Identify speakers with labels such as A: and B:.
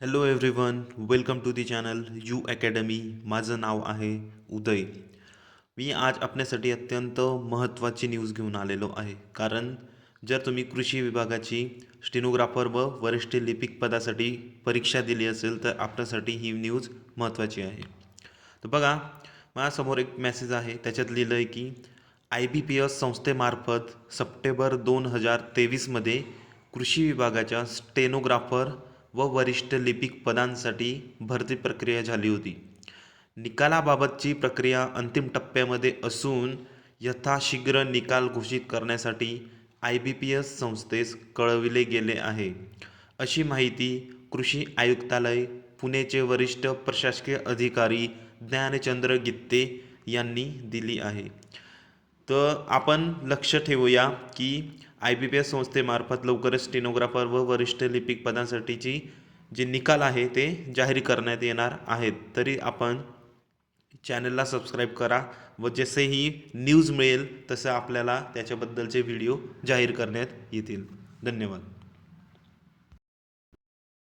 A: Hello everyone welcome to the channel U Academy माझं नाव आहे उदय. मी आज आपल्यासाठी अत्यंत महत्त्वाची न्यूज घेऊन आलेलो आहे. कारण जर तुम्ही कृषी विभागाची स्टेनोग्राफर व वरिष्ठ लिपिक पदासाठी परीक्षा दिली असेल तर आपल्यासाठी ही न्यूज महत्त्वाची आहे. तर बघा माझ्यासमोर एक मेसेज आहे. त्याच्यात लिहिलं आहे की आय बी पी एस संस्थेमार्फत सप्टेंबर दोन हजार तेवीसमध्ये कृषी विभागाच्या स्टेनोग्राफर व वरिष्ठ लिपिक पदांसाठी भरती प्रक्रिया झाली होती. निकालाबाबतची प्रक्रिया अंतिम टप्प्यामध्ये असून यथाशीघ्र निकाल घोषित करण्यासाठी आय बी पी एस संस्थेस कळविले गेले आहे. अशी माहिती कृषी आयुक्तालय पुणेचे वरिष्ठ प्रशासकीय अधिकारी ज्ञानचंद्र गित्ते यांनी दिली आहे. तर आपण लक्ष ठेवूया की आय बी पी एस संस्थेमार्फत लवकरच स्टेनोग्राफर व वरिष्ठ लिपिक पदांसाठीची जे निकाल आहे ते जाहीर करण्यात येणार आहेत. तरी आपण चॅनलला सबस्क्राईब करा व जसेही न्यूज मिळेल तसं आपल्याला त्याच्याबद्दलचे व्हिडिओ जाहीर करण्यात येतील. धन्यवाद.